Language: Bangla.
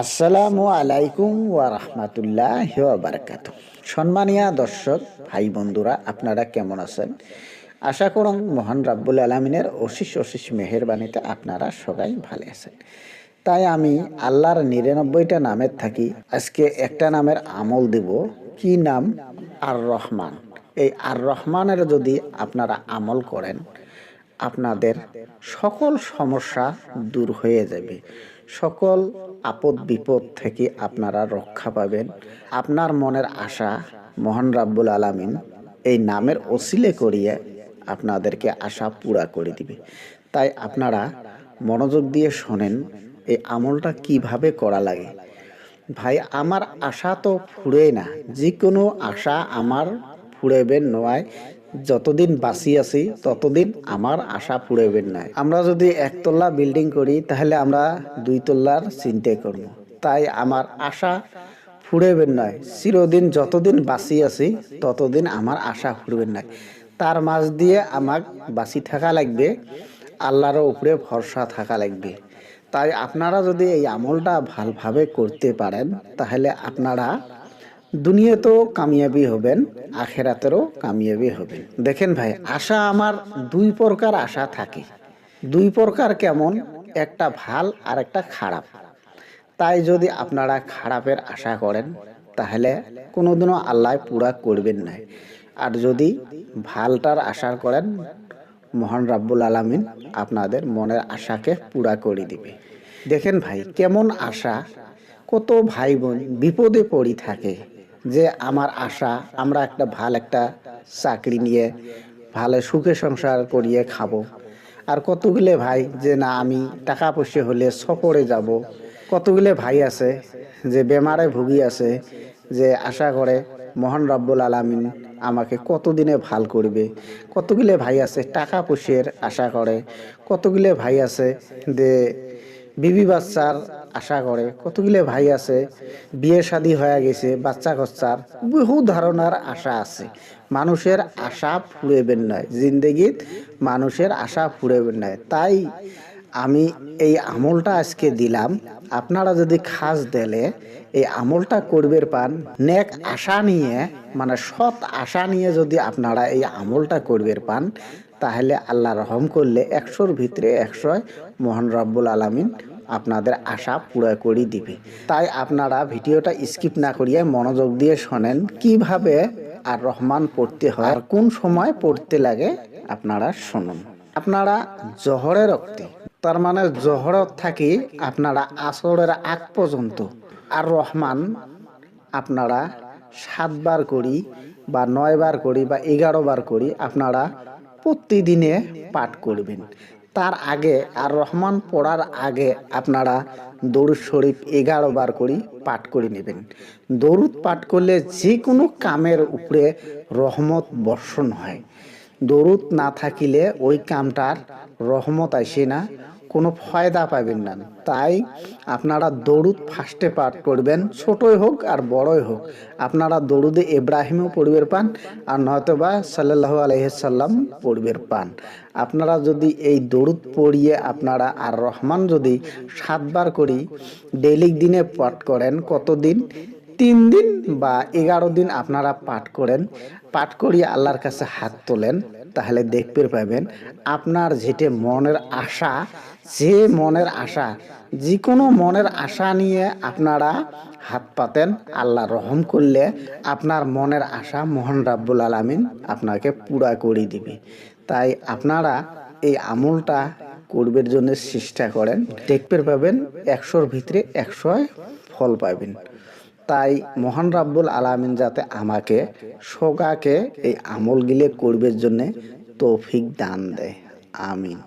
আসসালামু আলাইকুম ওয়া রাহমাতুল্লাহ বারাকাত সম্মানীয় দর্শক, ভাই বন্ধুরা, আপনারা কেমন আছেন? আশা করুন মহান রাব্বুল আলমিনের অশিস অশিস মেহেরবানিতে আপনারা সবাই ভালো আছেন। তাই আমি আল্লাহর নিরানব্বইটা নামের থাকি, আজকে একটা নামের আমল দেব। কি নাম? আর রহমান এই আর রহমানের যদি আপনারা আমল করেন, আপনাদের সকল সমস্যা দূর হয়ে যাবে। সকল আপদ বিপদ থেকে আপনারা রক্ষা পাবেন। আপনার মনের আশা মহান রাব্বুল আলামিন এই নামের ওসিলে করিয়ে আপনাদেরকে আশা পুরা করে দিবে। তাই আপনারা মনোযোগ দিয়ে শোনেন এই আমলটা কীভাবে করা লাগে। ভাই, আমার আশা তো ফুরে না। যে কোনো আশা আমার ফুরেবেন নয়। যতদিন বাঁচি আছি, ততদিন আমার আশা ফুরেবেন নাই। আমরা যদি একতলা বিল্ডিং করি, তাহলে আমরা দুই তলার চিন্তা করব। তাই আমার আশা ফুরেবেন নয় চিরদিন যতদিন বাঁচি আছি, ততদিন আমার আশা ফুরবেন নাই। তার মাঝ দিয়ে আমাক বাঁচি থাকা লাগবে, আল্লাহর উপরে ভরসা থাকা লাগবে। তাই আপনারা যদি এই আমলটা ভালভাবে করতে পারেন, তাহলে আপনারা দুনিয়াতেও কামিয়াবি হবেন, আখেরাতেরও কামিয়াবি হবেন। দেখেন ভাই, আশা আমার দুই প্রকার আশা থাকে। দুই প্রকার কেমন? একটা ভালো আর একটা খারাপ। তাই যদি আপনারা খারাপের আশা করেন, তাহলে কোনোদিনও আল্লাহ পুরা করবেন না। আর যদি ভালটার আশা করেন, মহান রাব্বুল আলামিন আপনাদের মনের আশাকে পুরা করে দিবে। দেখেন ভাই, কেমন আশা? কত ভাই বোন বিপদে পড়ি থাকে। যে আমার আশা, আমরা একটা ভালো একটা চাকরি নিয়ে, ভালো সুখে সংসার করিয়ে খাব। আর কতগুলো ভাই যে না, আমি টাকা পয়সা হলে সফরে যাব। কতগুলো ভাই আছে যে বেমারে ভুগি আছে, যে আশা করে, মহান রব্বুল আলামিন আমাকে কতদিনে ভালো করবে। কতগুলো ভাই আছে টাকা পয়সার আশা করে, কতগুলো ভাই আছে যে বিবি বাচ্চার আশা করে, কতগুলো ভাই আছে? বিয়ে শাদী হয়ে গেছে, বাচ্চা কচ্চার বহু ধারণার আশা আছে। মানুষের আশা ফুরেবেন নয় জিন্দেগীত মানুষের আশা ফুরেবেন নয় তাই আমি এই আমলটা আজকে দিলাম। আপনারা যদি খাস দিলে এই আমলটা করবের পান, নেক আশা নিয়ে মানে সৎ আশা নিয়ে যদি আপনারা এই আমলটা করবের পান, তাহলে আল্লাহ রহম করলে একশোর ভিতরে একশো মোহন রব্বুল আলমিন আপনাদের আশা পুরা করে দিবে। তাই আপনারা ভিডিওটা স্কিপ না করিয়ে মনোযোগ দিয়ে শোনেন, কীভাবে আর রহমান পড়তে হয়, আর কোন সময় পড়তে লাগে আপনারা শুনুন। আপনারা জহরের রক্তে তার মানে জহরত থাকি আপনারা আসরের আগ পর্যন্ত। আর রহমান আপনারা সাতবার করি বা নয়বার করি বা এগারো বার করি আপনারা প্রতিদিনে পাঠ করবেন। তার আগে আর রহমান পড়ার আগে আপনারা দরুদ শরীফ এগারো বার করি পাঠ করে নেবেন। দরুদ পাঠ করলে যে কোনো কামের উপরে রহমত বর্ষণ হয়। দরুদ না থাকিলে ওই কামটার রহমত আসে না, কোনো ফয়দা পাবেন না। তাই আপনারা দরুদ ফার্স্টে পাঠ করবেন, ছোটই হোক আর বড়ই হোক। আপনারা দরুদে ইব্রাহিমও পড়বের পান আর নয়তোবা সাল্লাহ আলহিসাল্লাম পড়বের পান। আপনারা যদি এই দরুদ পড়িয়ে আপনারা আর রহমান যদি সাতবার করি ডেলি দিনে পাঠ করেন কতদিন? তিন দিন বা এগারো দিন আপনারা পাঠ করেন, পাঠ করিয়ে আল্লাহর কাছে হাত তোলেন, তাহলে দেখতে পাবেন আপনার যেটা মনের আশা, যে মনের আশা, যে কোনো মনের আশা নিয়ে আপনারা হাত পাতেন, আল্লাহ রহম করলে আপনার মনের আশা মোহন রাব্বুল আলমিন আপনাকে পুরা করে দিবে। তাই আপনারা এই আমলটা করবের জন্য চেষ্টা করেন, দেখতে পাবেন একশোর ভিতরে একশোয় ফল পাবেন। তাই মহান রাব্বুল আলামিন যাতে আমাকে, সোগাকে এই আমল গিলে করবের জন্যে তৌফিক দান দেয়। আমিন।